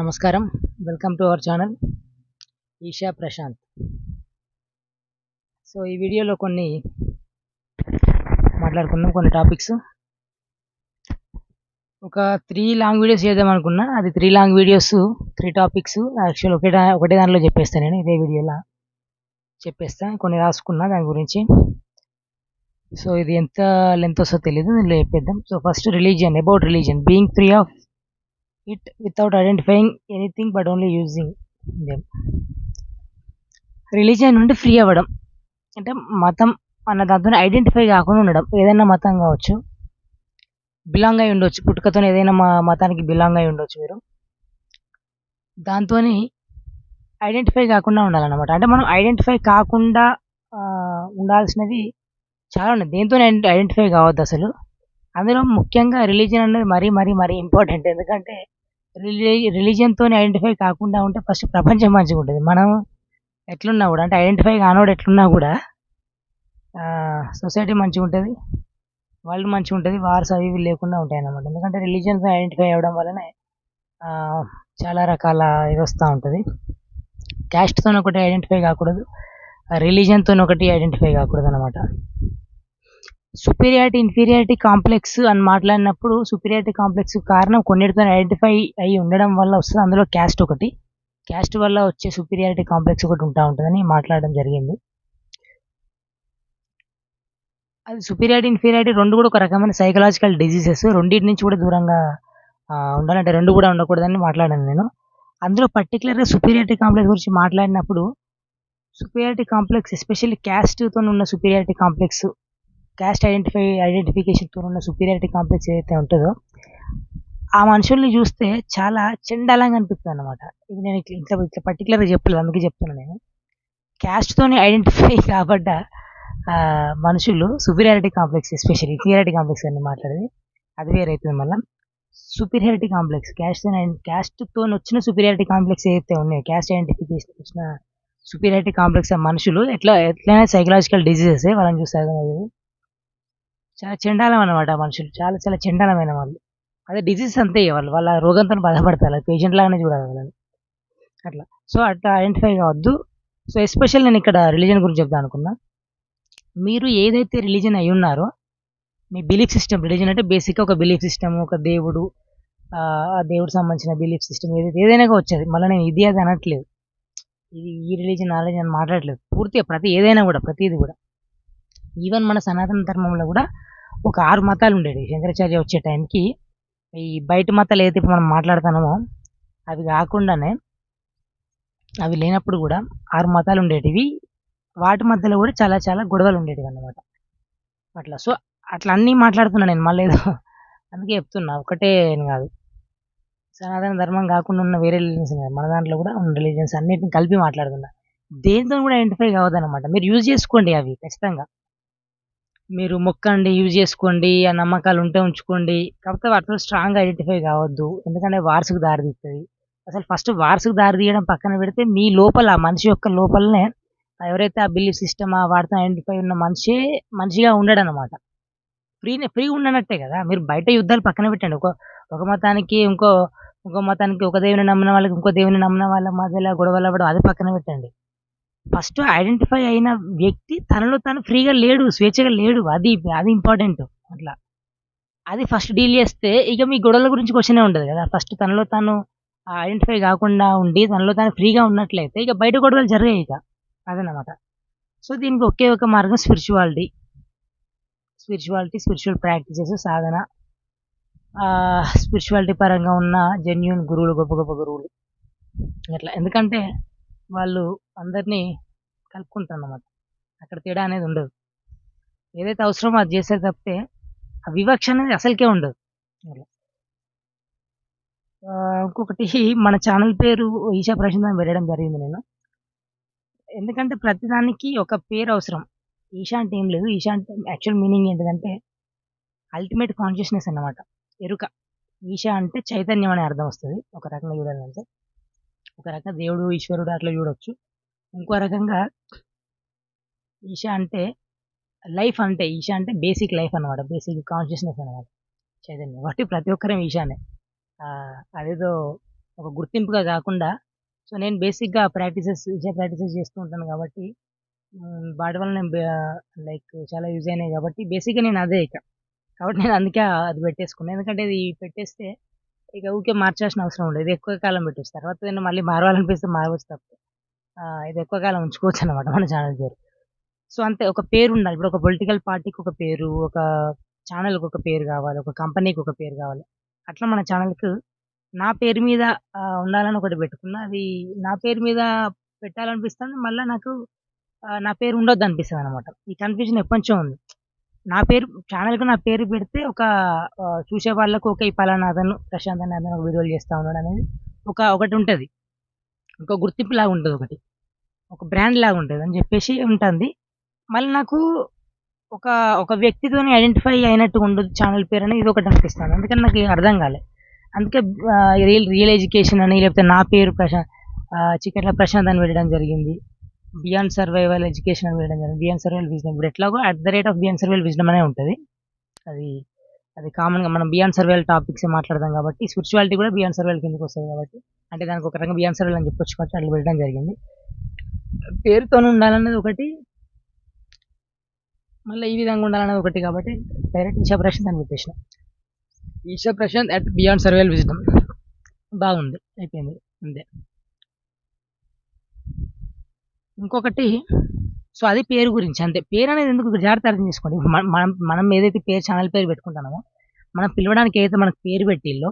నమస్కారం. Welcome to our channel Isha Prashanth so ఈ వీడియోలో కొన్ని మాట్లాడుకుందాం కొన్ని టాపిక్స్ ఒక త్రీ లాంగ్ వీడియోస్ చేద్దాం అనుకున్నా. అది three long videos three topics actual ఒకే ఒకటే దానిలో చెప్పేస్తాను నేను ఇదే వీడియోలో చెప్పేస్తాను కొన్ని రాసుకున్నా దాని గురించి. సో ఇది ఎంత లెంత్ వస్తుందో తెలియదు దీనిలో చెప్పేద్దాం. So first religion about religion being free of it without identifying anything but only using them religion నుండి ఫ్రీ అవ్వడం. అంటే మతం అన్న దాంతో ఐడెంటిఫై కాకుండా ఉండడం. ఏదైనా మతం కావచ్చు. బిలాంగ్ అయి ఉండొచ్చు. పుట్టుకతో ఏదైనా మా మతానికి బిలాంగ్ అయి ఉండొచ్చు మీరు. దాంతో ఐడెంటిఫై కాకుండా ఉండాలన్నమాట. అంటే మనం ఐడెంటిఫై కాకుండా ఉండాల్సినది చాలా ఉన్నాయి. దేంతో ఐడెంటిఫై కావద్దు అసలు. అందులో ముఖ్యంగా రిలీజియన్ అనేది మరీ మరీ మరీ ఇంపార్టెంట్ ఎందుకంటే రిలీ రిలీజియన్తో ఐడెంటిఫై కాకుండా ఉంటే ఫస్ట్ ప్రపంచం మంచిగా ఉంటుంది. మనం ఎట్లున్నా కూడా అంటే ఐడెంటిఫై కానివాడు ఎట్లున్నా కూడా సొసైటీ మంచిగా ఉంటుంది. వరల్డ్ మంచిగా ఉంటుంది. వార్స్ అవి ఇవి లేకుండా ఉంటాయి అన్నమాట ఎందుకంటే రిలీజియన్తో ఐడెంటిఫై అవ్వడం వల్లనే చాలా రకాల ఇది వస్తూ ఉంటుంది. క్యాస్ట్తో ఒకటి ఐడెంటిఫై కాకూడదు. రిలీజియన్తో ఒకటి ఐడెంటిఫై కాకూడదు అనమాట సుపీరియారిటీ ఇన్ఫీరియారిటీ కాంప్లెక్స్ అని మాట్లాడినప్పుడు సుపీరియారిటీ కాంప్లెక్స్ కారణం కొన్నిటితో ఐడెంటిఫై అయి ఉండడం వల్ల వస్తుంది. అందులో క్యాస్ట్ ఒకటి. క్యాస్ట్ వల్ల వచ్చే సుపీరియారిటీ కాంప్లెక్స్ ఒకటి ఉంటా ఉంటుందని మాట్లాడడం జరిగింది. అది సుపీరియారిటీ ఇన్ఫీరియారిటీ రెండు కూడా ఒక రకమైన సైకలాజికల్ డిజీజెస్ రెండింటి నుంచి కూడా దూరంగా ఉండాలంటే రెండు కూడా ఉండకూడదని మాట్లాడాను నేను. అందులో పర్టికులర్గా సుపీరియారిటీ కాంప్లెక్స్ గురించి మాట్లాడినప్పుడు సుపీరియారిటీ కాంప్లెక్స్ ఎస్పెషల్లీ క్యాస్ట్తో ఉన్న సుపీరియారిటీ కాంప్లెక్స్ క్యాస్ట్ ఐడెంటిఫై ఐడెంటిఫికేషన్తో ఉన్న సుపీరియారిటీ కాంప్లెక్స్ ఏదైతే ఉంటుందో ఆ మనుషుల్ని చూస్తే చాలా చెండాలంగా అనిపిస్తుంది అనమాట ఇది నేను ఇట్లా ఇట్లా ఇట్లా పర్టికులర్గా చెప్పలేదు అందుకే చెప్తున్నాను నేను. క్యాస్ట్తోనే ఐడెంటిఫై కాబడ్డ మనుషులు superiority complex especially inferiority complex అని మాట్లాడేది. అది వేరైతుంది మళ్ళీ. సుపీరియారిటీ కాంప్లెక్స్ క్యాస్ట్ క్యాస్ట్తో వచ్చిన సుపీరియారిటీ కాంప్లెక్స్ ఏదైతే ఉన్నాయో క్యాస్ట్ ఐడెంటిఫికేషన్ వచ్చిన సుపీరియారిటీ కాంప్లెక్స్ మనుషులు ఎట్లా ఎట్లయినా సైకలాజికల్ డిజీజెస్ వాళ్ళని చూస్తే అర్థమయ్యేది. చాలా చెండాలం అనమాట మనుషులు. చాలా చాలా చెండాలమైన వాళ్ళు. అదే డిజీజ్ అంతే వాళ్ళు. వాళ్ళ రోగంతో బాధపడతారు. పేషెంట్ లాగానే చూడాలి వాళ్ళని. అట్లా. సో అట్లా ఐడెంటిఫై కావద్దు. సో ఎస్పెషల్ నేను ఇక్కడ రిలీజన్ గురించి చెప్తాను అనుకున్నా. మీరు ఏదైతే రిలీజన్ అయి ఉన్నారో మీ బిలీఫ్ సిస్టమ్ రిలీజన్ అంటే బేసిక్గా ఒక బిలీఫ్ సిస్టమ్ ఒక దేవుడు ఆ దేవుడికి సంబంధించిన బిలీఫ్ సిస్టమ్ ఏదైతే ఏదైనా వచ్చేది మళ్ళీ నేను ఇది అది అనట్లేదు. ఇది ఈ రిలీజన్ ఆ రిలీజన్ అని మాట్లాడలేదు పూర్తిగా ప్రతి ఏదైనా కూడా ప్రతిది కూడా. ఈవెన్ మన సనాతన ధర్మంలో కూడా ఒక ఆరు మతాలు ఉండేవి. శంకరాచార్య వచ్చే టైంకి ఈ బయట మతాలు ఏదైతే ఇప్పుడు మనం మాట్లాడుతున్నామో అవి కాకుండానే అవి లేనప్పుడు కూడా ఆరు మతాలు ఉండేటివి. వాటి మధ్యలో కూడా చాలా చాలా గొడవలు ఉండేటివి అన్నమాట. అట్లా. సో అట్లా అన్నీ మాట్లాడుతున్నా నేను. మళ్ళీ ఏదో అందుకే చెప్తున్నా. ఒకటే అని కాదు. సనాతన ధర్మం కాకుండా ఉన్న వేరే రిలీజన్స్ మన దాంట్లో కూడా ఉన్న రిలీజన్స్ అన్నిటిని కలిపి మాట్లాడుతున్నా. దేంతో కూడా ఐడెంటిఫై కావద్దన్నమాట. మీరు యూజ్ చేసుకోండి అవి ఖచ్చితంగా. మీరు మొక్కండి యూజ్ చేసుకోండి ఆ నమ్మకాలు ఉంటే ఉంచుకోండి. కాకపోతే వాటితో స్ట్రాంగ్ ఐడెంటిఫై కావద్దు. ఎందుకంటే వారసుకు దారి తీస్తుంది. అసలు ఫస్ట్ వారసుకు దారి తీయడం పక్కన పెడితే మీ లోపల ఆ మనిషి యొక్క లోపలనే ఎవరైతే ఆ బిలీఫ్ సిస్టమ్ ఆ వాటితో ఐడెంటిఫై ఉన్న మనిషి మనిషిగా ఉండడం అనమాట ఫ్రీ ఫ్రీ ఉండనట్టే కదా. మీరు బయట యుద్ధాలు పక్కన పెట్టండి. ఒక ఒక మతానికి ఇంకో ఇంకో మతానికి ఒక దేవుని నమ్మిన వాళ్ళకి ఇంకో దేవుని నమ్మిన వాళ్ళ మధ్యలో గొడవలు అవ్వడం అది పక్కన పెట్టండి. ఫస్ట్ ఐడెంటిఫై అయిన వ్యక్తి తనలో తను ఫ్రీగా లేడు స్వేచ్ఛగా లేడు. అది అది ఇంపార్టెంట్ అట్లా. అది ఫస్ట్ డీల్ చేస్తే ఇక మీ గొడవల గురించి క్వశ్చనే ఉండదు కదా. ఫస్ట్ తనలో తను ఐడెంటిఫై కాకుండా ఉండి తనలో తాను ఫ్రీగా ఉన్నట్లయితే ఇక బయట గొడవలు జరిగాయి ఇక. అదనమాట సో దీనికి ఒకే ఒక మార్గం స్పిరిచువాలిటీ. స్పిరిచువాలిటీ స్పిరిచువల్ ప్రాక్టీసెస్ సాధన. స్పిరిచువాలిటీ పరంగా ఉన్న జెన్యున్ గురువులు గొప్ప గొప్ప గురువులు. అట్లా. ఎందుకంటే వాళ్ళు అందరినీ కలుపుకుంటారు అన్నమాట అక్కడ తేడా అనేది ఉండదు. ఏదైతే అవసరమో అది చేస్తే తప్పితే ఆ వివక్ష అనేది అసలుకే ఉండదు. ఇంకొకటి మన ఛానల్ పేరు ఈశా ప్రశాంత్ అని పెట్టడం జరిగింది నేను. ఎందుకంటే ప్రతిదానికి ఒక పేరు అవసరం. ఈశా అంటే ఏం లేదు. ఈశా అంటే యాక్చువల్ మీనింగ్ ఏంటంటే అల్టిమేట్ కాన్షియస్నెస్ అన్నమాట. ఎరుక. ఈశా అంటే చైతన్యం అనే అర్థం వస్తుంది. ఒక రకంగా చూడాలంటే. ఒక రకంగా దేవుడు ఈశ్వరుడు అట్లా చూడొచ్చు. ఇంకో రకంగా ఈశ అంటే లైఫ్ అంటే ఈశ అంటే బేసిక్ లైఫ్ అన్నమాట బేసిక్ కాన్షియస్నెస్ అన్నమాట చైతన్యం. కాబట్టి ప్రతి ఒక్కరం ఈశానే అదేదో ఒక గుర్తింపుగా కాకుండా సో నేను బేసిక్గా ప్రాక్టీసెస్ విజయ ప్రాక్టీసెస్ చేస్తూ ఉంటాను కాబట్టి వాటి వల్ల నేను లైక్ చాలా యూజ్ అయినాయి కాబట్టి బేసిక్గా నేను అదే ఇక. కాబట్టి నేను అందుకే అది పెట్టేసుకున్నాను ఎందుకంటే ఇది పెట్టేస్తే ఇక ఊరికే మార్చాల్సిన అవసరం ఉండదు ఇది ఎక్కువ కాలం పెట్టేసి తర్వాత నేను మళ్ళీ మారవాలనిపిస్తే మారవచ్చు తప్ప ఇది ఎక్కువ కాలం ఉంచుకోవచ్చు అనమాట మన ఛానల్ పేరు. సో అంతే. ఒక పేరు ఉండాలి. ఇప్పుడు ఒక పొలిటికల్ పార్టీకి ఒక పేరు ఒక ఛానల్కి ఒక పేరు కావాలి ఒక కంపెనీకి ఒక పేరు కావాలి. అట్లా మన ఛానల్కి నా పేరు మీద ఉండాలని ఒకటి పెట్టుకున్నా అది నా పేరు మీద పెట్టాలనిపిస్తుంది. మళ్ళీ నాకు నా పేరు ఉండొద్దు అనిపిస్తుంది అనమాట ఈ కన్ఫ్యూజన్ ఎప్పటించో ఉంది. నా పేరు ఛానల్కి నా పేరు పెడితే ఒక చూసే వాళ్ళకు ఒక ఈ పలానా అతను ప్రశాంత్ అనే అతను ఒక వీడియోలు చేస్తూ ఉన్నాడు అనేది ఒక ఒకటి ఉంటుంది. ఒక గుర్తింపు లాగా ఉంటుంది ఒకటి. ఒక బ్రాండ్ లాగా ఉంటుంది అని చెప్పేసి ఉంటుంది. మళ్ళీ నాకు ఒక ఒక వ్యక్తితోని ఐడెంటిఫై అయినట్టు ఉండదు ఛానల్ పేరు అనేది ఇది ఒకటి అనిపిస్తుంది. అందుకని నాకు అర్థం కాలే. అందుకే రియల్ రియల్ ఎడ్యుకేషన్ అని లేకపోతే నా పేరు ప్రశాంత్ చికెట్ల ప్రశాంత్ అని పెట్టడం జరిగింది. బియాండ్ సర్వైవల్ ఎడ్యుకేషన్ అని జరిగింది. బియాండ్ సర్వైవల్ విజన్ ఇప్పుడు ఎట్లాగో at the rate of beyond survival vision అనే ఉంటుంది. అది అది కామన్గా మనం బియాండ్ సర్వైవల్ టాపిక్స్ మాట్లాడదాం కాబట్టి స్పిరిచువాలిటీ కూడా బియాండ్ సర్వైవల్ కిందకి వస్తుంది కాబట్టి అంటే దానికి ఒక రకంగా బియాండ్ సర్వైవల్ అని చెప్పొచ్చు కాబట్టి అట్లా పెట్టడం జరిగింది. పేరుతో ఉండాలన్నది ఒకటి మళ్ళీ ఈ విధంగా ఉండాలన్నది ఒకటి కాబట్టి డైరెక్ట్ ఈషా ప్రశాంత్ అని పెట్టేసిన. Isha Prashanth at beyond survival విజిటమ్ బాగుంది. అయిపోయింది. అంతే. ఇంకొకటి సో అది పేరు గురించి అంతే. పేరు అనేది ఎందుకు జాగ్రత్త అర్థం చేసుకోండి. మనం మనం ఏదైతే పేరు ఛానల్ పేరు పెట్టుకుంటామో మనం పిలవడానికి ఏదైతే మనకు పేరు పెట్టిల్లో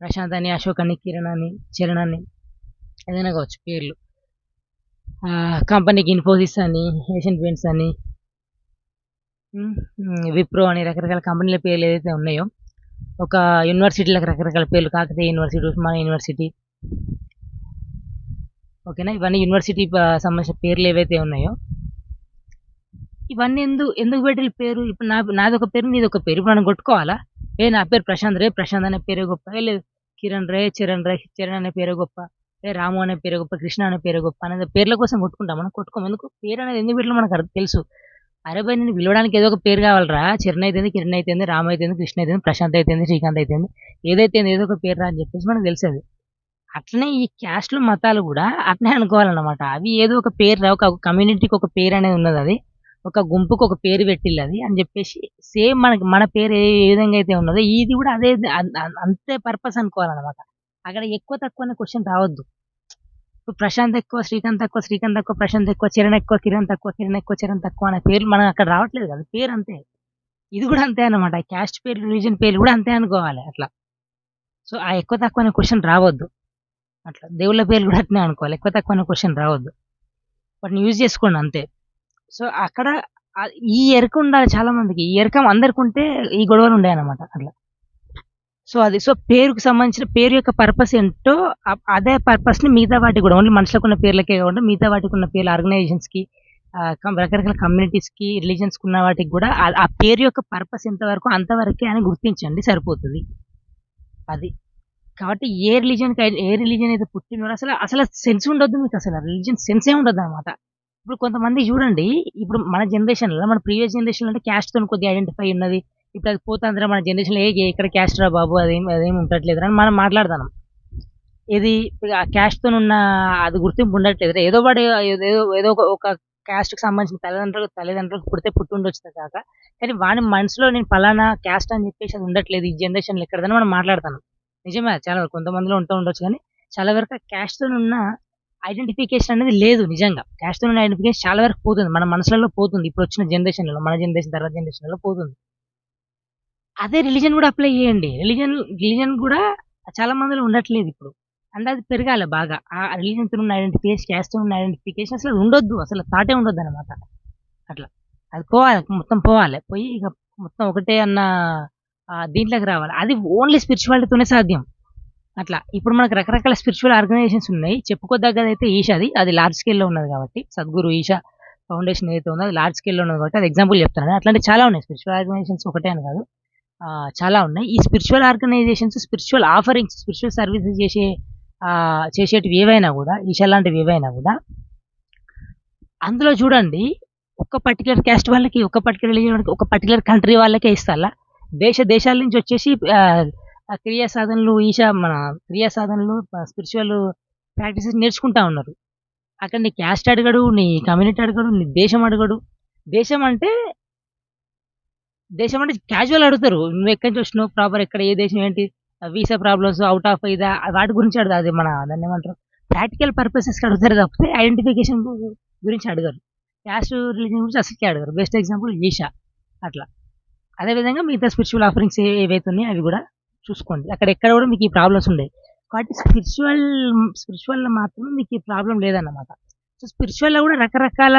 ప్రశాంత్ అని అశోక్ అని కిరణ్ అని చరణ్ అని ఏదైనా కావచ్చు పేర్లు. కంపెనీకి ఇన్ఫోసిస్ అని ఏషియన్ పెయింట్స్ అని విప్రో అని రకరకాల కంపెనీల పేర్లు ఏదైతే ఉన్నాయో ఒక యూనివర్సిటీలకు రకరకాల పేర్లు కాకతీయ యూనివర్సిటీ ఉస్మానియా యూనివర్సిటీ ఓకేనా? ఇవన్నీ యూనివర్సిటీ సంబంధించిన పేర్లు ఏవైతే ఉన్నాయో. ఇవన్నీ ఎందుకు ఎందుకు పెట్టిన పేరు? ఇప్పుడు నా నాది ఒక పేరు నీది ఒక పేరు. ఇప్పుడు మనం కొట్టుకోవాలా? ఏ నా పేరు ప్రశాంత్ రే ప్రశాంత్ అనే పేరు గొప్ప. లేదు కిరణ్ రే చరణ్ రే చరణ్ అనే పేరు గొప్ప. ఏ రాము అనే పేరు గొప్ప కృష్ణ అనే పేరు గొప్ప అనేది పేర్ల కోసం కొట్టుకుంటాం. మనం కొట్టుకోం ఎందుకు? పేరు అనేది ఎందుకు పెట్టిన మనకు అర్థం తెలుసు. అరే భయ్ నేను పిలవడానికి ఏదో ఒక పేరు కావాలరా? చిరణ్ అయితేంది కిరణ్ అయితేంది రామ్ అయితేంది కృష్ణ అయితేంది ప్రశాంత్ అయితేంది శ్రీకాంత్ అయితేంది ఏదైతే ఏదో ఒక పేరు రా అని చెప్పేసి మనకు తెలిసేది అట్లనే ఈ క్యాస్ట్లు మతాలు కూడా అట్లనే అనుకోవాలన్నమాట. అవి ఏదో ఒక పేరు ఒక కమ్యూనిటీకి ఒక పేరు అనేది ఉన్నది అది. ఒక గుంపుకు ఒక పేరు పెట్టిల్లు అది అని చెప్పేసి సేమ్ మనకి మన పేరు ఏ విధంగా అయితే ఉన్నదో ఇది కూడా అదే అంతే పర్పస్ అనుకోవాలన్నమాట. అక్కడ ఎక్కువ తక్కువ అనే క్వశ్చన్ రావద్దు. ఇప్పుడు ప్రశాంత్ ఎక్కువ శ్రీకాంత్ తక్కువ శ్రీకాంత్ తక్కువ ప్రశాంత్ ఎక్కువ చరణ్ ఎక్కువ కిరణ్ తక్కువ కిరణ్ ఎక్కువ చరణ్ తక్కువ అనే పేర్లు మనం అక్కడ రావట్లేదు కదా. పేరు అంతే. ఇది కూడా అంతే అనమాట క్యాస్ట్ పేరు రిలీజన్ పేర్లు కూడా అంతే అనుకోవాలి అట్లా. సో ఆ ఎక్కువ తక్కువ అనే క్వశ్చన్ రావద్దు. అట్లా. దేవుళ్ళ పేర్లు కూడా అట్నే అనుకోవాలి ఎక్కువ తక్కువ అనే క్వశ్చన్ రావద్దు. వాటిని యూజ్ చేసుకోండి అంతే. సో అక్కడ ఈ ఎరక ఉండాలి చాలా మందికి ఈ ఎరకం అందరికి ఉంటే ఈ గొడవలు ఉండే అనమాట అట్లా. సో అది సో పేరుకు సంబంధించిన పేరు యొక్క పర్పస్ ఏంటో అదే పర్పస్ని మిగతా వాటికి కూడా. ఓన్లీ మనుషులకు ఉన్న పేర్లకే కాకుండా మిగతా వాటికి ఉన్న పేర్లు ఆర్గనైజేషన్స్కి రకరకాల కమ్యూనిటీస్కి రిలీజన్స్కి కి ఉన్న వాటికి కూడా ఆ పేరు యొక్క పర్పస్ ఎంతవరకు అంతవరకే అని గుర్తించండి. సరిపోతుంది. అది. కాబట్టి ఏ రిలీజన్ ఏ రిలీజన్ అయితే పుట్టినారో అసలు అసలు సెన్స్ ఉండొద్దు మీకు అసలు. రిలీజన్ సెన్సే ఉండదు అనమాట ఇప్పుడు కొంతమంది చూడండి ఇప్పుడు మన జనరేషన్లో మన ప్రీవియస్ జనరేషన్లో అంటే క్యాస్ట్తో కొద్దిగా ఐడెంటిఫై ఉన్నది. ఇప్పుడు అది పోతుందిరా మన జనరేషన్లో ఏ ఇక్కడ క్యాస్ట్ రా బాబు అదేం అదేం ఉండట్లేదు అని మనం మాట్లాడతాం ఇది ఇప్పుడు ఆ క్యాస్ట్తో ఉన్న అది గుర్తింపు ఉండట్లేదు ఏదో వాడు ఏదో ఏదో ఒక- క్యాస్ట్కి క్యాస్ట్కి సంబంధించిన తల్లిదండ్రులు తల్లిదండ్రులకు పుడితే పుట్టి ఉండొచ్చు కాక. కానీ వాని మనసులో నేను పలానా క్యాస్ట్ అని చెప్పేసి అది ఉండట్లేదు. ఈ జనరేషన్లో ఎక్కడదని మనం మాట్లాడతాను. నిజమే చాలా వరకు కొంతమందిలో ఉంటూ ఉండొచ్చు కానీ చాలా వరకు క్యాస్ట్తో ఉన్న ఐడెంటిఫికేషన్ అనేది లేదు నిజంగా. క్యాస్ట్ ఉన్న ఐడెంటిఫికేషన్ చాలా వరకు పోతుంది. మన మనసులలో పోతుంది. ఇప్పుడు వచ్చిన జనరేషన్లలో మన జనరేషన్ తర్వాత జనరేషన్లలో పోతుంది. అదే రిలీజన్ కూడా అప్లై చేయండి. రిలీజన్ రిలీజన్ కూడా చాలా మందిలో ఉండట్లేదు ఇప్పుడు. అంటే అది పెరగాలి బాగా. ఆ రిలీజన్తో ఉన్న ఐడెంటిఫికేషన్ క్యాస్ట్తో ఉన్న ఐడెంటిఫికేషన్ అసలు ఉండొద్దు. అసలు థాటే ఉండొద్దు అనమాట అట్లా. అది పోవాలి మొత్తం పోవాలి. పోయి ఇక మొత్తం ఒకటే అన్న దీంట్లోకి రావాలి. అది ఓన్లీ స్పిరిచువాలిటీతోనే సాధ్యం. అట్లా. ఇప్పుడు మనకు రకరకాల స్పిరిచువల్ ఆర్గనైజేషన్స్ ఉన్నాయి. చెప్పుకోదగ్గదైతే అయితే ఈషాది అది లార్జ్ స్కేల్లో ఉన్నది కాబట్టి. సద్గురు ఈషా ఫౌండేషన్ ఏదైతే ఉందో అది లార్జ్ స్కేల్లో ఉన్నది కాబట్టి అది ఎగ్జాంపుల్ చెప్తాను. అట్లాంటి చాలా ఉన్నాయి. స్పిరిచువల్ ఆర్గనైజేషన్స్ ఒకటే అని కాదు. చాలా ఉన్నాయి. ఈ spiritual organisations spiritual offerings spiritual services చేసే చేసేటివి ఏవైనా కూడా ఈషా లాంటివి ఏవైనా కూడా అందులో చూడండి. ఒక పర్టికులర్ క్యాస్ట్ వాళ్ళకి ఒక పర్టికులర్ రిలీజన్ వాళ్ళకి ఒక పర్టికులర్ కంట్రీ వాళ్ళకే ఇస్తారా? దేశ దేశాల నుంచి వచ్చేసి క్రియా సాధనలు ఈశా మన క్రియా సాధనలు స్పిరిచువల్ ప్రాక్టీసెస్ నేర్చుకుంటా ఉన్నారు. అక్కడ నీ క్యాస్ట్ అడగడు నీ కమ్యూనిటీ అడగడు నీ దేశం అడగడు. దేశం అంటే దేశం అంటే క్యాజువల్ అడుగుతారు. నువ్వు ఎక్కడి నుంచి వచ్చినావు ప్రాపర్ ఎక్కడ ఏ దేశం ఏంటి వీసా ప్రాబ్లమ్స్ అవుట్ ఆఫ్ ఇదా వాటి గురించి అడగదు అది మన దాన్ని ఏమంటారు ప్రాక్టికల్ పర్పసెస్కి అడుగుతారు తప్పితే ఐడెంటిఫికేషన్ గురించి అడగరు. క్యాస్ట్ రిలీజన్ గురించి అసలుకే అడగరు. బెస్ట్ ఎగ్జాంపుల్ ఈషా అట్లా. అదేవిధంగా మిగతా స్పిరిచువల్ ఆఫరింగ్స్ ఏవైతే ఉన్నాయో అవి కూడా చూసుకోండి. అక్కడ ఎక్కడ కూడా మీకు ఈ ప్రాబ్లమ్స్ ఉండేవి. కాబట్టి స్పిరిచువల్ స్పిరిచువల్లో మాత్రం మీకు ఈ ప్రాబ్లం లేదన్నమాట. సో స్పిరిచువల్లో కూడా రకరకాల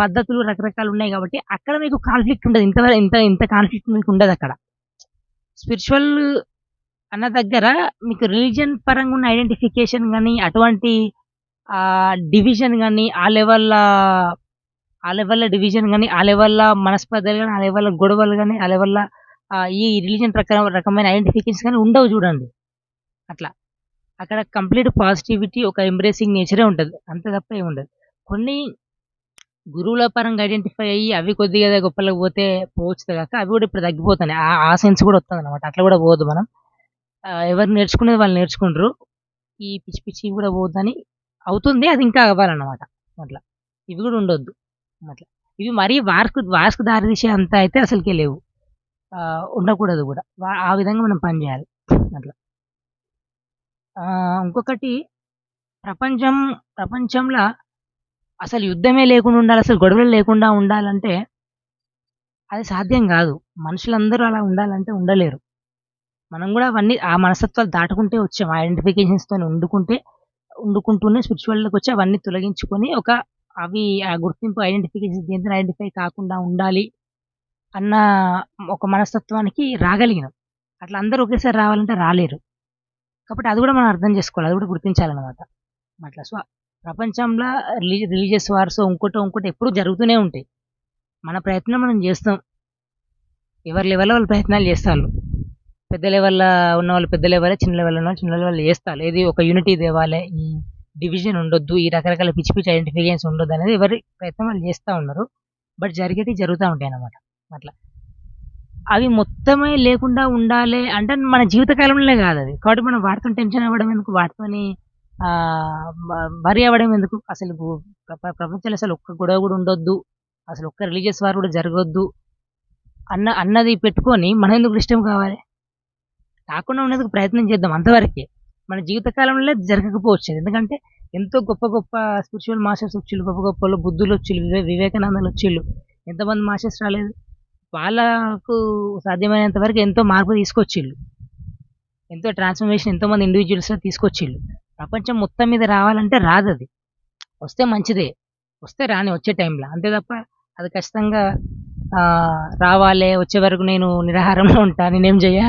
పద్ధతులు రకరకాలు ఉన్నాయి కాబట్టి అక్కడ మీకు కాన్ఫ్లిక్ట్ ఉండదు. ఇంత ఇంత ఇంత కాన్ఫ్లిక్ట్ మీకు ఉండదు అక్కడ. స్పిరిచువల్ అన్న దగ్గర మీకు రిలీజన్ పరంగా ఉన్న ఐడెంటిఫికేషన్ కానీ అటువంటి డివిజన్ కానీ ఆ లెవెల్ ఆ లెవెల్లో డివిజన్ కానీ ఆ లెవెల్లో మనస్పర్ధలు కానీ ఆ లెవెల్లో గొడవలు కానీ ఆ లెవెల్లో ఈ రిలీజన్ ప్రకారం రకమైన ఐడెంటిఫికేషన్ కానీ ఉండవు చూడండి. అట్లా. అక్కడ కంప్లీట్ పాజిటివిటీ ఒక ఎంబ్రేసింగ్ నేచరే ఉంటుంది. అంత తప్ప ఏమి ఉండదు. కొన్ని గురువుల పరంగా ఐడెంటిఫై అయ్యి అవి కొద్దిగా గొప్పలకు పోతే పోవచ్చు కాక అవి కూడా ఇప్పుడు తగ్గిపోతున్నాయి. ఆ- ఆ సెన్స్ కూడా వస్తుంది అనమాట అట్లా కూడా పోదు మనం. ఎవరు నేర్చుకునేది వాళ్ళు నేర్చుకుంటారు ఈ పిచ్చి పిచ్చి కూడా పోవద్దని అవుతుంది. అది ఇంకా అవ్వాలన్నమాట. అట్లా. ఇవి కూడా ఉండొద్దు. అట్లా. ఇవి మరీ వార్కు వాస్కు దారి అంత అయితే అసలుకే లేవు. ఉండకూడదు కూడా. ఆ విధంగా మనం పనిచేయాలి అట్లా. ఇంకొకటి ప్రపంచం ప్రపంచంలో అసలు యుద్ధమే లేకుండా ఉండాలి అసలు గొడవలు లేకుండా ఉండాలంటే అది సాధ్యం కాదు. మనుషులందరూ అలా ఉండాలంటే ఉండలేరు. మనం కూడా అవన్నీ ఆ మనస్తత్వాలు దాటుకుంటే వచ్చాం. ఐడెంటిఫికేషన్స్తో వండుకుంటే వండుకుంటూనే స్పిరిచువల్లోకి వచ్చి అవన్నీ తొలగించుకొని ఒక అవి ఆ గుర్తింపు ఐడెంటిఫికేషన్ దేంతో ఐడెంటిఫై కాకుండా ఉండాలి అన్న ఒక మనస్తత్వానికి రాగలిగినాం. అట్లా అందరూ ఒకేసారి రావాలంటే రాలేరు. కాబట్టి అది కూడా మనం అర్థం చేసుకోవాలి. అది కూడా గుర్తించాలన్నమాట. అట్లా సో ప్రపంచంలో రిలీ రిలీజియస్ వార్స్ ఇంకోటో ఇంకోటి ఎప్పుడూ జరుగుతూనే ఉంటాయి. మన ప్రయత్నం మనం చేస్తాం. ఎవరి లెవెల్లో వాళ్ళు ప్రయత్నాలు చేస్తారు. పెద్ద లెవెల్లో ఉన్న వాళ్ళు పెద్ద లెవెల్ చిన్న లెవెల్లో ఉన్న వాళ్ళు చిన్న లెవెల్ చేస్తారు. ఏది ఒక యూనిటీ తేవాలి ఈ డివిజన్ ఉండొద్దు ఈ రకరకాల పిచ్చి పిచ్చి ఐడెంటిఫికేషన్స్ ఉండొద్దు అనేది ఎవరి ప్రయత్నం వాళ్ళు చేస్తూ ఉన్నారు. బట్ జరిగేది జరుగుతూ ఉంటాయి అన్నమాట. అట్లా. అవి మొత్తమే లేకుండా ఉండాలి అంటే మన జీవితకాలంలోనే కాదు అది. కాబట్టి మనం వాటితో టెన్షన్ అవ్వడం ఎందుకు? వాటితోని ఆ, వరి అవ్వడం ఎందుకు? అసలు ప్రపంచంలో అసలు ఒక్క గొడవ కూడా ఉండొద్దు. అసలు ఒక్క రిలీజియస్ వారు కూడా జరగొద్దు. అన్న అన్నది పెట్టుకొని మనం ఎందుకు ఇష్టం కావాలి? కాకుండా ఉండేందుకు ప్రయత్నం చేద్దాం అంతవరకే. మన జీవితకాలంలో జరగకపోవచ్చు ఎందుకంటే ఎంతో గొప్ప గొప్ప స్పిరిచువల్ మాస్టర్స్ వచ్చిళ్ళు గొప్ప గొప్ప బుద్ధులు వచ్చిళ్ళు వివే వివేకానందలు వచ్చిళ్ళు. ఎంతమంది మాస్టర్స్ రాలేదు. వాళ్ళకు సాధ్యమైనంత వరకు ఎంతో మార్పు తీసుకొచ్చిళ్ళు. ఎంతో ట్రాన్స్ఫర్మేషన్ ఎంతోమంది ఇండివిజువల్స్ తీసుకొచ్చిళ్ళు. ప్రపంచం మొత్తం మీద రావాలంటే రాదు అది. వస్తే మంచిదే. వస్తే రాని వచ్చే టైంలో. అంతే తప్ప అది ఖచ్చితంగా రావాలే రావాలి వచ్చే వరకు నేను నిరాహారంలో ఉంటా నేనేం చెయ్య?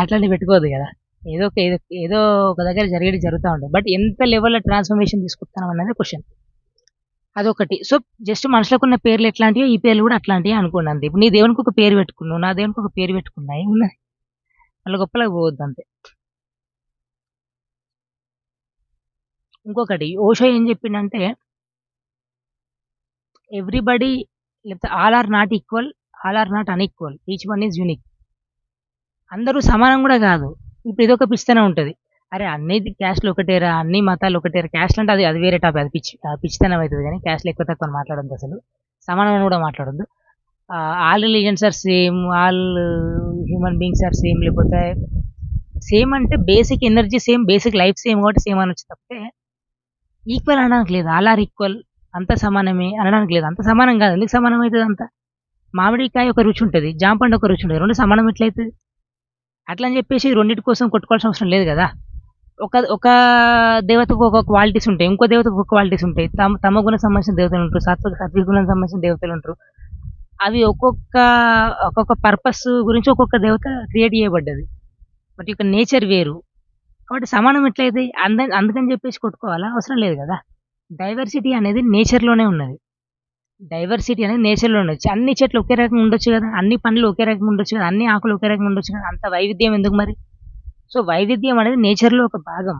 అట్లాంటివి పెట్టుకోదు కదా. ఏదో ఒక ఏదో ఏదో ఒక దగ్గర జరిగేది జరుగుతూ ఉంటుంది బట్ ఎంత లెవెల్లో ట్రాన్స్ఫర్మేషన్ తీసుకుంటున్నాం అన్నది క్వశ్చన్ అదొకటి. సో జస్ట్ మనుషులకు ఉన్న పేర్లు ఎట్లాంటివో ఈ పేర్లు కూడా అట్లాంటివి అనుకున్నాను అంతే. ఇప్పుడు నీ దేవునికి ఒక పేరు పెట్టుకున్నావు నా దేవునికి ఒక పేరు పెట్టుకున్నాయి ఉన్నది మళ్ళీ గొప్పలకు పోవద్దు అంతే. ఇంకొకటి ఓషో ఏం చెప్పిండంటే ఎవ్రీబడి లేకపోతే all are not equal all are not unequal each one is unique అందరూ సమానం కూడా కాదు. ఇప్పుడు ఇదొక పిచ్చితనం ఉంటుంది. అరే అన్ని క్యాస్ట్లు ఒకటేరా అన్ని మతాలు ఒకటేరా. క్యాస్ట్లు అంటే అది అది వేరే టాపిక్ అది పిచ్చి పిచ్చితనం అవుతుంది కానీ క్యాస్ట్లు ఎక్కువ తక్కువ మాట్లాడద్దు అసలు. సమానమని కూడా మాట్లాడద్దు. All religions are same all human beings are same లేకపోతే సేమ్ అంటే basic energy same basic life same కాబట్టి సేమ్ అనొచ్చు తప్పితే ఈక్వల్ అనడానికి లేదు. ఆల్ ఆర్ ఈక్వల్ అంత సమానమే అనడానికి లేదు. అంత సమానం కాదు. ఎందుకు సమానం అవుతుంది అంత? మామిడికాయ ఒక రుచి ఉంటుంది జాంపండు ఒక రుచి ఉంటుంది. రెండు సమానం ఎట్లయితుంది? అట్లా అని చెప్పేసి రెండింటి కోసం కొట్టుకోవాల్సిన అవసరం లేదు కదా. ఒక ఒక దేవతకు ఒక క్వాలిటీస్ ఉంటాయి ఇంకో దేవతకు ఒక క్వాలిటీస్ ఉంటాయి. తమ తమ గుణ సంబంధించిన దేవతలు ఉంటారు సత్వ సత్వగుణం సంబంధించిన దేవతలు ఉంటారు. అవి ఒక్కొక్క ఒక్కొక్క పర్పస్ గురించి ఒక్కొక్క దేవత క్రియేట్ చేయబడ్డది. బట్ యొక్క నేచర్ వేరు. కాబట్టి సమానం ఎట్లయితే అంద అందుకని చెప్పేసి కొట్టుకోవాలా? అవసరం లేదు కదా. డైవర్సిటీ అనేది నేచర్లోనే ఉన్నది. డైవర్సిటీ అనేది నేచర్లో ఉండొచ్చు. అన్ని చెట్లు ఒకే రకంగా ఉండొచ్చు కదా. అన్ని పండ్లు ఒకే రకంగా ఉండొచ్చు కదా. అన్ని ఆకులు ఒకే రకంగా ఉండొచ్చు కదా. అంత వైవిధ్యం ఎందుకు మరి? సో వైవిధ్యం అనేది నేచర్లో ఒక భాగం.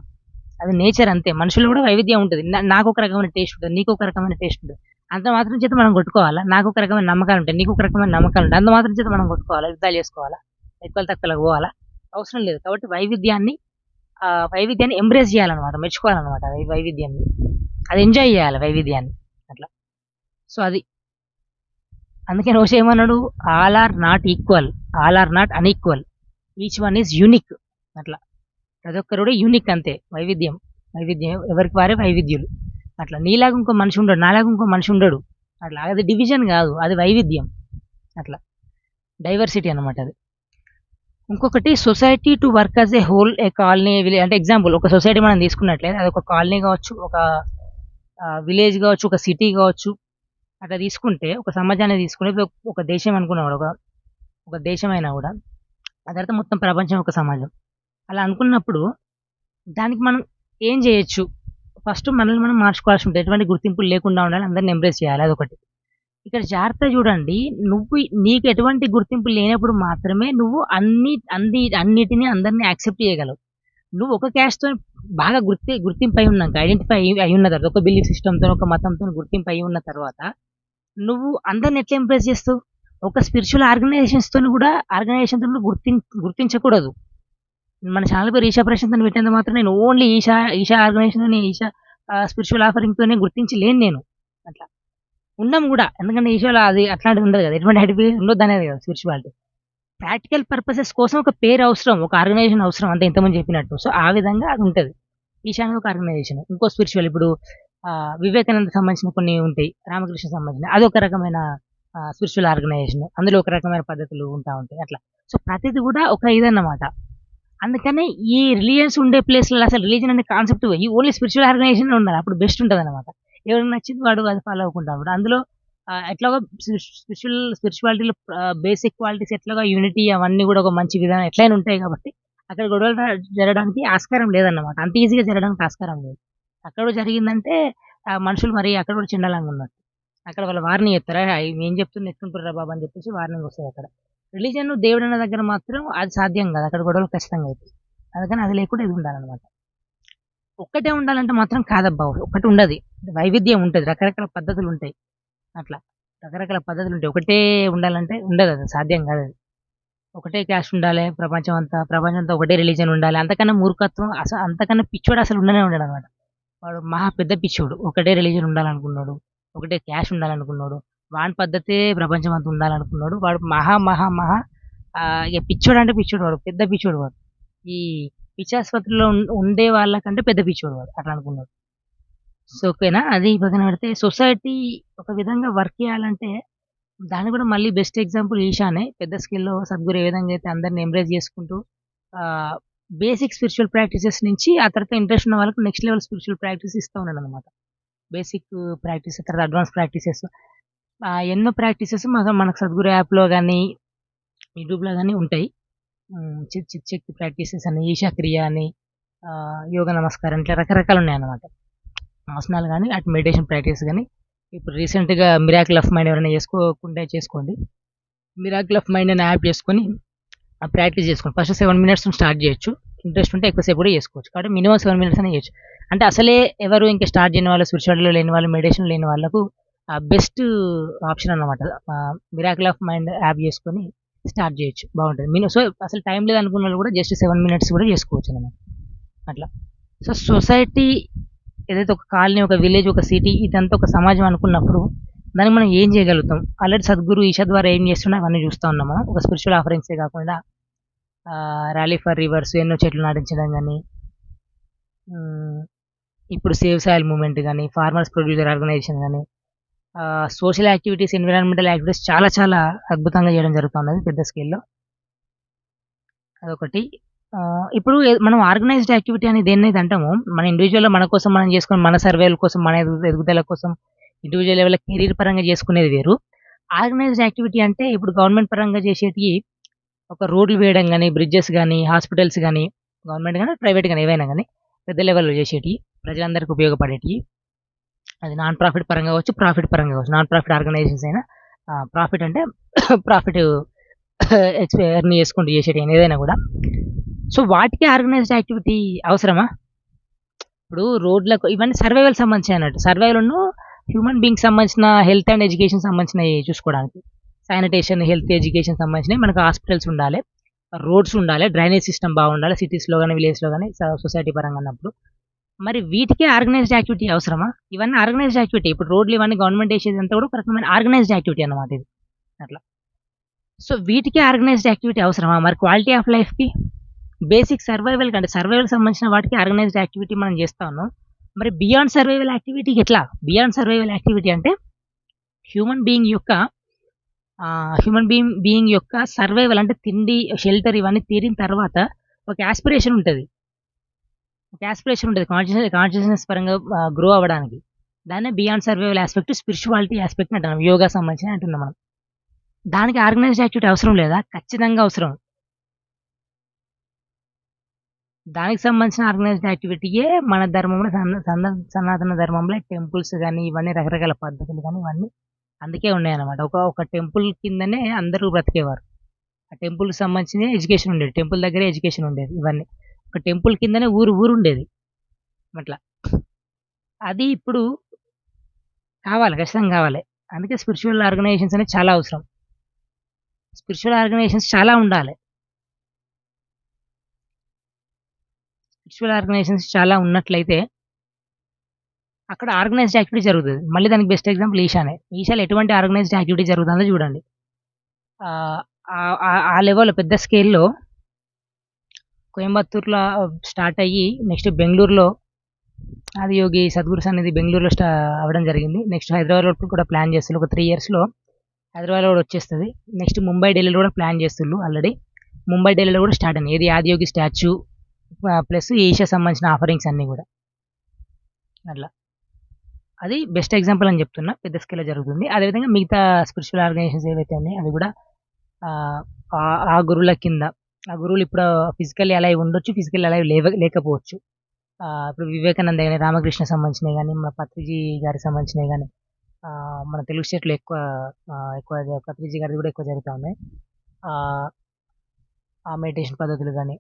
అది నేచర్ అంతే. మనుషులు కూడా వైవిధ్యం ఉంటుంది. నాకు ఒక రకమైన టేస్ట్ ఉంటుంది. నీకు ఒక రకమైన టేస్ట్ ఉంటుంది. అంత మాత్రం చేత మనం కొట్టుకోవాలా? నాకు ఒక రకమైన నమ్మకాలు ఉంటాయి. నీకు ఒక రకమైన నమ్మకాలు ఉంటాయి. అంత మాత్రం చేత మనం కొట్టుకోవాలా? యుద్ధాలు చేసుకోవాలా? ఎక్కువ తక్కువలకు పోవాలా? అవసరం లేదు. కాబట్టి వైవిధ్యాన్ని ఆ వైవిధ్యాన్ని ఎంబ్రేస్ చేయాలన్నమాట. మెచ్చుకోవాలన్నమాట. వైవిధ్యాన్ని. అది ఎంజాయ్ చేయాలి వైవిధ్యాన్ని. సో అది. అందుకే రోష ఏమన్నాడు? All are not equal. All are not unequal. Each one is unique. అట్లా. ప్రతి ఒక్కరు యూనిక్ అంతే. వైవిధ్యం. వైవిధ్యం ఎవరికి వారే వైవిధ్యులు. అట్లా. నీలాగా ఇంకో మనిషి ఉండడు. నాలాగా ఇంకో మనిషి ఉండడు. అట్లా. అది డివిజన్ కాదు. అది వైవిధ్యం. అట్లా. డైవర్సిటీ అనమాట అది. ఇంకొకటి society to work as a whole a colony village అంటే ఎగ్జాంపుల్ ఒక సొసైటీ మనం తీసుకున్నట్లయితే అది ఒక కాలనీ కావచ్చు ఒక విలేజ్ కావచ్చు ఒక సిటీ కావచ్చు అట్లా తీసుకుంటే ఒక సమాజాన్ని తీసుకుంటే ఒక దేశం అనుకున్నా కూడా ఒక ఒక దేశం అయినా కూడా ఆ తర్వాత మొత్తం ప్రపంచం ఒక సమాజం. అలా అనుకున్నప్పుడు దానికి మనం ఏం చేయొచ్చు? ఫస్ట్ మనల్ని మనం మార్చుకోవాల్సి ఉంటుంది. ఎటువంటి గుర్తింపులు లేకుండా ఉండాలి అందరిని ఎంబ్రేస్ చేయాలి అదొకటి. ఇక్కడ జాగ్రత్త చూడండి నువ్వు నీకు ఎటువంటి గుర్తింపు లేనప్పుడు మాత్రమే నువ్వు అన్ని అన్ని అన్నిటిని అందరినీ యాక్సెప్ట్ చేయగలవు. నువ్వు ఒక క్యాస్ట్తో బాగా గుర్తి గుర్తింపు అయి ఉన్నాక ఐడెంటిఫై అయి ఉన్న తర్వాత ఒక బిలీఫ్ సిస్టమ్తో ఒక మతంతో గుర్తింపు అయి ఉన్న తర్వాత నువ్వు అందరిని ఎట్లా ఇంప్రెస్ చేస్తావు? ఒక స్పిరిచువల్ ఆర్గనైజేషన్స్తో కూడా ఆర్గనైజేషన్తో గుర్తి గుర్తించకూడదు. మన ఛానల్ పేరు ఈషా ప్రశాంత్ పెట్టేంత మాత్రం నేను only Isha Isha organisation Isha spiritual ఆఫరింగ్తోనే గుర్తించి లేను నేను. అట్లా. ఉన్నాం కూడా. ఎందుకంటే ఈషోలో అది అట్లాంటిది ఉండదు కదా. ఎటువంటి ఐడెంటిఫికేషన్ ఉండదు అనేది కదా స్పిరిచువాలిటీ ప్రాక్టికల్ పర్పసెస్ కోసం ఒక పేరు అవసరం ఒక ఆర్గనైజేషన్ అవసరం అంతే ఇంతమంది చెప్పినట్టు. సో ఆ విధంగా అది ఉంటుంది. ఈశాన్య ఒక ఆర్గనైజేషన్ ఇంకో స్పిరిచువల్ ఇప్పుడు వివేకానంద సంబంధించిన కొన్ని ఉంటాయి రామకృష్ణ సంబంధించిన. అది ఒక రకమైన స్పిరిచువల్ ఆర్గనైజేషన్ అందులో ఒక రకమైన పద్ధతులు ఉంటా ఉంటాయి అట్లా. సో ప్రతిది కూడా ఒక ఇదన్నమాట. అందుకనే ఈ రిలీజియన్స్ ఉండే ప్లేస్లలో అసలు రిలీజన్ అనే కాన్సెప్ట్ ఈ ఓన్లీ స్పిరిచువల్ ఆర్గనైజేషన్ ఉండాలి. అప్పుడు బెస్ట్ ఉంటుంది అనమాట ఎవరికి నచ్చింది వాడు అది ఫాలో అవ్వకుండా ఉంటాడు. అందులో ఎట్లాగో స్పిరిచువల్ స్పిరిచువాలిటీలో బేసిక్ క్వాలిటీస్ ఎట్లాగో యూనిటీ అవన్నీ కూడా ఒక మంచి విధానం ఎట్లయినా ఉంటాయి కాబట్టి అక్కడ గొడవలు జరగడానికి ఆస్కారం లేదన్నమాట. అంత ఈజీగా జరగడానికి ఆస్కారం లేదు. అక్కడ కూడా జరిగిందంటే ఆ మనుషులు మరి అక్కడ కూడా చిండాలంగా ఉన్నట్టు అక్కడ వాళ్ళ వార్నింగ్ చెప్తారా? ఏం చెప్తున్నా ఎత్తుంటారా బాబా అని చెప్పేసి వార్నింగ్ వస్తుంది అక్కడ. రిలీజన్ దేవుడు అన్న దగ్గర మాత్రం అది సాధ్యం కాదు. అక్కడ గొడవలు ఖచ్చితంగా అవుతాయి. అందుకని అది లేకుండా ఇది ఉండాలన్నమాట. ఒక్కటే ఉండాలంటే మాత్రం కాదబ్బా. ఒకటి ఉండదు. వైవిధ్యం ఉంటుంది. రకరకాల పద్ధతులు ఉంటాయి. అట్లా. రకరకాల పద్ధతులు ఉంటాయి. ఒకటే ఉండాలంటే ఉండదు అది. సాధ్యం కాదు అది. ఒకటే క్యాస్ట్ ఉండాలి ప్రపంచం అంతా ప్రపంచం అంతా ఒకటే రిలీజన్ ఉండాలి. అంతకన్నా మూర్ఖత్వం అసలు అంతకన్నా పిచ్చోడు అసలు ఉండనే ఉండడు అనమాట వాడు మహా పెద్ద పిచ్చోడు. ఒకటే రిలీజన్ ఉండాలనుకున్నాడు. ఒకటే క్యాష్ ఉండాలనుకున్నాడు. వాని పద్ధతే ప్రపంచం అంతా ఉండాలనుకున్నాడు. వాడు మహా మహా మహా ఇక పిచ్చోడు అంటే పిచ్చోడు వాడు. పెద్ద పిచ్చోడు వాడు. ఈ పిచ్చాసుపత్రిలో ఉండే వాళ్ళకంటే పెద్ద పిచ్చోడు వాడు. అట్లా అనుకున్నాడు. సో ఓకేనా? అది పక్కన పెడితే సొసైటీ ఒక విధంగా వర్క్ చేయాలంటే దాన్ని కూడా మళ్ళీ బెస్ట్ ఎగ్జాంపుల్ ఈశానే. పెద్ద స్కిల్లో సద్గురు ఏ విధంగా అయితే అందరిని ఎంబ్రేజ్ చేసుకుంటూ బేసిక్ స్పిరిచువల్ ప్రాక్టీసెస్ నుంచి ఆ తర్వాత ఇంట్రెస్ట్ ఉన్న వాళ్ళకి నెక్స్ట్ లెవెల్ స్పిరిచువల్ ప్రాక్టీస్ ఇస్తూ ఉన్నాను అనమాట బేసిక్ ప్రాక్టీస్ తర్వాత అడ్వాన్స్ ప్రాక్టీసెస్. ఎన్నో ప్రాక్టీసెస్ మనకు సద్గురు యాప్లో కానీ యూట్యూబ్లో కానీ ఉంటాయి. చిత్ చిత్ శక్తి ప్రాక్టీసెస్ అని ఈశా క్రియ అని యోగ నమస్కారం ఇట్లా రకరకాలు ఉన్నాయి అన్నమాట ఆసనాలు కానీ అటు మెడిటేషన్ ప్రాక్టీస్ కానీ ఇప్పుడు రీసెంట్గా మిరాకిల్ ఆఫ్ మైండ్ ఎవరైనా చేసుకోకుండా చేసుకోండి. మిరాకిల్ ఆఫ్ మైండ్ అని యాప్ చేసుకొని ప్రాక్టీస్ చేసుకోండి. ఫస్ట్ సెవెన్ మినిట్స్ స్టార్ట్ చేయొచ్చు. ఇంట్రెస్ట్ ఉంటే ఎక్కువసేపు కూడా చేసుకోవచ్చు. కాబట్టి మినిమం సెవెన్ మినిట్స్ అనే చేయొచ్చు. అంటే అసలే ఎవరు ఇంకా స్టార్ట్ చేయని వాళ్ళు స్పిరిచువాలిటీలో లేని వాళ్ళు మెడిటేషన్ లేని వాళ్ళకు బెస్ట్ ఆప్షన్ అనమాట మిరాకిల్ ఆఫ్ మైండ్ యాప్ చేసుకొని స్టార్ట్ చేయొచ్చు. బాగుంటుంది. మినిమం సో అసలు టైం లేదు అనుకున్న వాళ్ళు కూడా జస్ట్ సెవెన్ మినిట్స్ కూడా చేసుకోవచ్చు అనమాట అట్లా. సో సొసైటీ ఏదైతే ఒక కాలనీ ఒక విలేజ్ ఒక సిటీ ఇదంతా ఒక సమాజం అనుకున్నప్పుడు దానికి మనం ఏం చేయగలుగుతాం? ఆల్రెడీ సద్గురు ఈషా ద్వారా ఏం చేస్తున్నా అవన్నీ చూస్తూ ఉన్నాం మనం ఒక స్పిరిచువల్ ఆఫరింగ్సే కాకుండా ర్యాలీ ఫర్ రివర్స్ ఎన్నో చెట్లు నాటించడం కానీ ఇప్పుడు సేవ్ సాయిల్ మూమెంట్ కానీ ఫార్మర్స్ ప్రొడ్యూసర్ ఆర్గనైజేషన్ కానీ సోషల్ యాక్టివిటీస్ ఎన్విరాన్మెంటల్ యాక్టివిటీస్ చాలా చాలా అద్భుతంగా చేయడం జరుగుతున్నది పెద్ద స్కేల్లో అదొకటి. ఇప్పుడు మనం ఆర్గనైజ్డ్ యాక్టివిటీ అని దేన్నైతే అంటాము మన ఇండివిజువల్ మన కోసం మనం చేసుకుని మన సర్వేల కోసం మన ఎదుగు- ఎదుగుదల కోసం ఇండివిజువల్ లెవెల్ కెరీర్ పరంగా చేసుకునేది వేరు. ఆర్గనైజ్డ్ యాక్టివిటీ అంటే ఇప్పుడు గవర్నమెంట్ పరంగా చేసేటి ఒక రోడ్లు వేయడం కానీ బ్రిడ్జెస్ కానీ హాస్పిటల్స్ కానీ గవర్నమెంట్ కానీ ప్రైవేట్ కానీ ఏవైనా కానీ పెద్ద లెవెల్లో చేసేటి ప్రజలందరికీ ఉపయోగపడేటివి అది నాన్ ప్రాఫిట్ పరంగా కావచ్చు ప్రాఫిట్ పరంగా కావచ్చు. నాన్ ప్రాఫిట్ ఆర్గనైజేషన్స్ అయినా ప్రాఫిట్ అంటే ప్రాఫిట్ ఎర్న్ చేసుకుంటూ చేసేటి ఏదైనా కూడా. సో వాటికి ఆర్గనైజ్డ్ యాక్టివిటీ అవసరమా? ఇప్పుడు రోడ్లకు ఇవన్నీ సర్వైవల్ సంబంధించి అన్నట్టు. సర్వైవల్ను హ్యూమన్ బీయింగ్ సంబంధించిన హెల్త్ అండ్ ఎడ్యుకేషన్ సంబంధించినవి చూసుకోవడానికి. శానిటేషన్ హెల్త్ ఎడ్యుకేషన్ సంబంధించినవి మనకు హాస్పిటల్స్ ఉండాలి రోడ్స్ ఉండాలి డ్రైనేజ్ సిస్టమ్ బాగుండాలి సిటీస్లో కానీ విలేజ్లో కానీ సొసైటీ పరంగా ఉన్నప్పుడు. మరి వీటికే ఆర్గనైజ్డ్ యాక్టివిటీ అవసరమా? ఇవన్నీ ఆర్గనైజ్డ్ యాక్టివిటీ ఇప్పుడు రోడ్లు ఇవన్నీ గవర్నమెంట్ వేసేది అంతా కూడా కరెక్ట్ ఆర్గనైజ్డ్ యాక్టివిటీ అన్నమాట ఇది. అట్లా. సో వీటికే ఆర్గనైజ్డ్ యాక్టివిటీ అవసరమా? మరి క్వాలిటీ ఆఫ్ లైఫ్కి బేసిక్ సర్వైవల్ అంటే సర్వైవల్ సంబంధించిన వాటికి ఆర్గనైజ్డ్ యాక్టివిటీ మనం చేస్తా ఉన్నాం మరి బియాండ్ సర్వైవల్ యాక్టివిటీకి ఎట్లా? బియాండ్ సర్వైవల్ యాక్టివిటీ అంటే హ్యూమన్ బీయింగ్ యొక్క హ్యూమన్ బీయింగ్ బీయింగ్ యొక్క సర్వైవల్ అంటే తిండి షెల్టర్ ఇవన్నీ తీరిన తర్వాత ఒక యాస్పిరేషన్ ఉంటుంది. ఒక యాస్పిరేషన్ ఉంటుంది కాన్షియస్ కాన్షియస్నెస్ పరంగా గ్రో అవ్వడానికి. దాన్నే beyond survival aspect spirituality aspect అంటున్నాం. యోగా సంబంధించిన అంటున్నాం మనం. దానికి ఆర్గనైజ్డ్ యాక్టివిటీ అవసరం లేదా? ఖచ్చితంగా అవసరం. దానికి సంబంధించిన ఆర్గనైజ్డ్ యాక్టివిటీయే మన ధర్మంలో సన్న సనాతన ధర్మంలో టెంపుల్స్ కానీ ఇవన్నీ రకరకాల పద్ధతులు కానీ ఇవన్నీ అందుకే ఉన్నాయన్నమాట. ఒక ఒక టెంపుల్ కిందనే అందరూ బ్రతికేవారు. ఆ టెంపుల్కి సంబంధించిన ఎడ్యుకేషన్ ఉండేది. టెంపుల్ దగ్గరే ఎడ్యుకేషన్ ఉండేది ఇవన్నీ. ఒక టెంపుల్ కిందనే ఊరు ఊరు ఉండేది. అట్లా. అది ఇప్పుడు కావాలి ఖచ్చితంగా కావాలి. అందుకే స్పిరిచువల్ ఆర్గనైజేషన్స్ అనేది చాలా అవసరం. స్పిరిచువల్ ఆర్గనైజేషన్స్ చాలా ఉండాలి. స్పిరిచువల్ ఆర్గనైజేషన్స్ చాలా ఉన్నట్లయితే అక్కడ ఆర్గనైజ్డ్ యాక్టివిటీ జరుగుతుంది. మళ్ళీ దానికి బెస్ట్ ఎగ్జాంపుల్ ఈశానే. ఈశాలో ఎటువంటి ఆర్గనైజ్డ్ యాక్టివిటీ జరుగుతుందో చూడండి. ఆ, లెవెల్ పెద్ద స్కేల్లో కోయంబత్తూర్లో స్టార్ట్ అయ్యి నెక్స్ట్ బెంగళూరులో ఆదియోగి సద్గురు అనేది బెంగళూరులో స్టా అవ్వడం జరిగింది. నెక్స్ట్ హైదరాబాద్లో కూడా ప్లాన్ చేస్తున్నారు ఒక త్రీ ఇయర్స్లో హైదరాబాద్లో కూడా వచ్చేస్తుంది. నెక్స్ట్ ముంబై ఢిల్లీలో కూడా ప్లాన్ చేస్తున్నారు ఆల్రెడీ ముంబై ఢిల్లీలో కూడా స్టార్ట్ అయింది ఏది ఆదియోగి స్టాచ్యూ ప్లస్ ఏషియా సంబంధించిన ఆఫరింగ్స్ అన్నీ కూడా. అట్లా. అది బెస్ట్ ఎగ్జాంపుల్ అని చెప్తున్నా. పెద్ద స్కేల్లో జరుగుతుంది. అదేవిధంగా మిగతా స్పిరిచువల్ ఆర్గనైజేషన్స్ ఏవైతే ఉన్నాయో అవి కూడా ఆ, గురువుల కింద ఆ గురువులు ఇప్పుడు ఫిజికల్లీ అలా ఉండొచ్చు ఫిజికల్లీ అలా లేవ లేకపోవచ్చు. ఇప్పుడు వివేకానంద కానీ రామకృష్ణ సంబంధించినవి కానీ మన పత్రిజీ గారికి సంబంధించినవి కానీ మన తెలుగు స్టేట్లో ఎక్కువ ఎక్కువ పత్రిజీ గారిది కూడా ఎక్కువ జరుగుతూ ఉన్నాయి. ఆ మెడిటేషన్ పద్ధతులు కానీ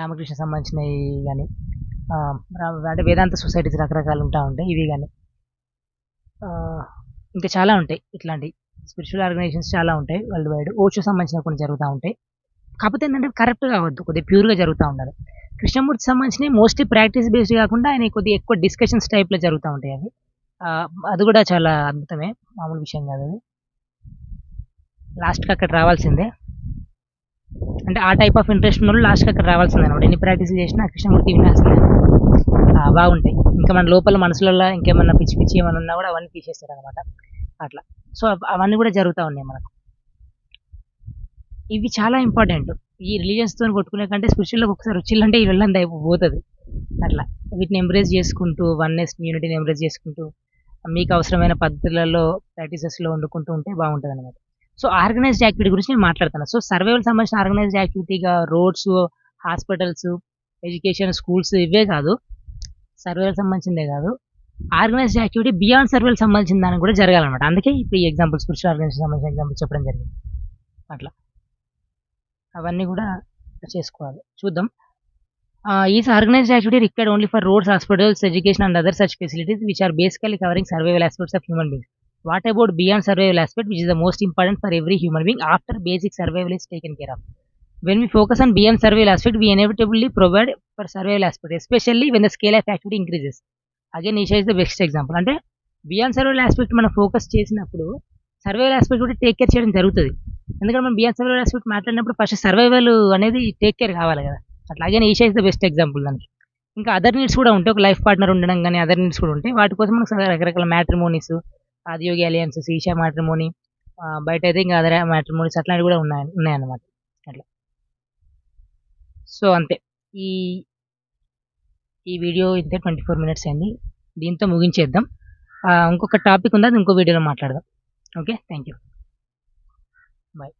రామకృష్ణ సంబంధించినవి కానీ అంటే వేదాంత సొసైటీస్ రకరకాలు ఉంటా ఉంటాయి ఇవి కానీ ఇంకా చాలా ఉంటాయి ఇట్లాంటి. స్పిరిచువల్ ఆర్గనైజేషన్స్ చాలా ఉంటాయి వరల్డ్ వైడ్ ఓషో సంబంధించిన కొన్ని జరుగుతూ ఉంటాయి. కాకపోతే ఏంటంటే కరెక్ట్ కావద్దు కొద్దిగా ప్యూర్గా జరుగుతూ ఉండాలి. కృష్ణమూర్తి సంబంధించినవి మోస్ట్లీ ప్రాక్టీస్ బేస్డ్ కాకుండా ఆయన కొద్దిగా ఎక్కువ డిస్కషన్స్ టైప్లో జరుగుతూ ఉంటాయి అవి. అది కూడా చాలా అద్భుతమే మామూలు విషయం కాదు అది. లాస్ట్కి అక్కడ రావాల్సిందే. అంటే ఆ టైప్ ఆఫ్ ఇంట్రెస్ట్ ఉన్న వాళ్ళు లాస్ట్కి అక్కడ రావాల్సింది అనమాట ఎన్ని ప్రాక్టీస్ చేసినా కృష్ణమూర్తి వినాల్సిందే. బాగుంటాయి. ఇంకా మన లోపల మనసులలో ఇంకేమన్నా పిచ్చి పిచ్చి ఏమన్నా ఉన్నా కూడా అవన్నీ తీసేస్తారు అనమాట అట్లా. సో అవన్నీ కూడా జరుగుతూ ఉన్నాయి మనకు. ఇవి చాలా ఇంపార్టెంట్ ఈ రిలీజియన్స్తో కొట్టుకునే కంటే స్పిరిచువల్లోకి ఒకసారి రుచిలంటే ఈ వెళ్ళంత అయిపోతుంది అట్లా. వీటిని ఎంబ్రేజ్ చేసుకుంటూ వన్నెస్ యూనిటీని ఎంబ్రేజ్ చేసుకుంటూ మీకు అవసరమైన పద్ధతులలో ప్రాక్టీసెస్లో వండుకుంటూ ఉంటే బాగుంటుంది అనమాట సో ఆర్గనైజ్డ్ యాక్టివిటీ గురించి నేను మాట్లాడతాను సో సర్వేవల్ సంబంధించిన ఆర్గనైజ్డ్ యాక్టివిటీగా రోడ్స్ హాస్పిటల్స్ ఎడ్యుకేషన్ స్కూల్స్ ఇవే కాదు. సర్వేలకు సంబంధించిందే కాదు. ఆర్గనైజ్డ్ యాక్టివిటీ బియాండ్ సర్వేలు సంబంధించిన దానికి కూడా జరగాలన్నమాట. అందుకే ఇప్పుడు ఈ ఎగ్జాంపుల్స్ స్పిరిచువల్ ఆర్గనైజేషన్ సంబంధించిన ఎగ్జాంపుల్స్ చెప్పడం జరిగింది. అట్లా. అవన్నీ కూడా చేసుకోవాలి. చూద్దాం. Is organised activity required only for roads hospitals education and other such facilities which are basically covering survival aspects of human beings what about beyond survival aspect which is the most important for every human being after basic survival is taken care of? When we focus on beyond survival aspect we inevitably provide for survival aspect especially when the scale of activity increases. Again Isha is the best example అంటే beyond survival aspect మనం focus చేసినప్పుడు survival aspect కూడా take care చేయడం జరుగుతుంది. ఎందుకంటే మనం beyond survival aspect మాట్లాడినప్పుడు first survival అనేది టేక్ కేర్ కావాలి కదా. అట్లాగే Isha is the best example దానికి. ఇంకా అదర్ నీడ్స్ కూడా ఉంటాయి. ఒక లైఫ్ పార్ట్నర్ ఉండడం కానీ అదర్ నీడ్స్ కూడా ఉంటాయి. వాటి కోసం మనకు రకరకాల matrimonies Adiyogi alliance Isha matrimony బయట అయితే ఇంకా అదర్ మ్యాట్రిమోనీస్ అట్లాంటివి కూడా ఉన్నాయి ఉన్నాయన్నమాట. అట్లా. సో అంతే. ఈ ఈ వీడియో ఇంతే ట్వంటీ ఫోర్ మినిట్స్ అయింది. దీంతో ముగించేద్దాం. ఇంకొక టాపిక్ ఉందా? అది ఇంకో వీడియోలో మాట్లాడదాం. ఓకే? Thank you bye